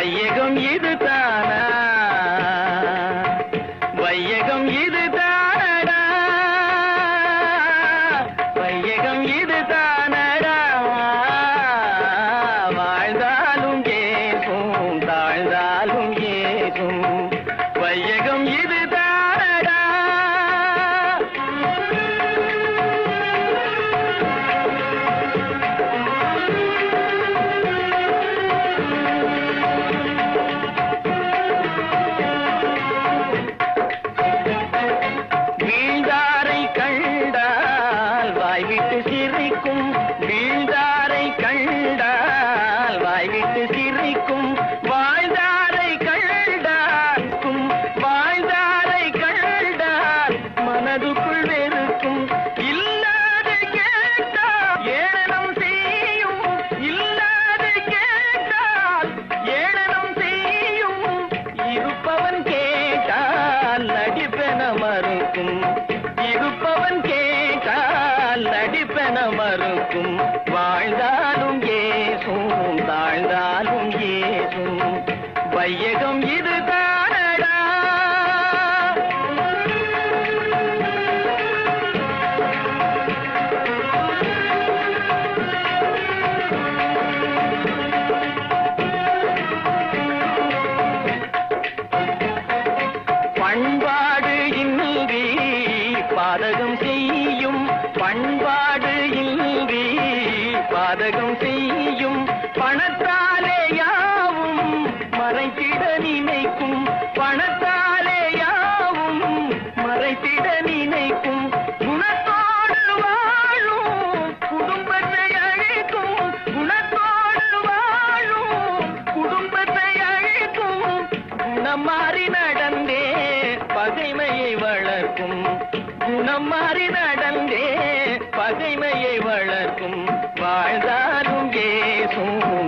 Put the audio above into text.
வையகம் இது தானா வையகம் இது தானா மறுக்கும் வாழ்ந்தாலும் ஏசும் தாழ்ந்தாலும் ஏசும். வையகம் இது தானடா. உலகம் செய்யும் பணத்தாலே யாவும் மறைத்திட நினைக்கும் பணத்தாலே யாவும் மறைத்திட நினைக்கும். குணத்தோடு வாழும் குடும்பத்தை அழிக்கும் குணத்தோடு வாழும் குடும்பத்தை அழிக்கும். குணம் மாறி நடந்தே பகைமையை வளர்க்கும். நடந்தே வாழ்ந்தாலும் ஏசும்.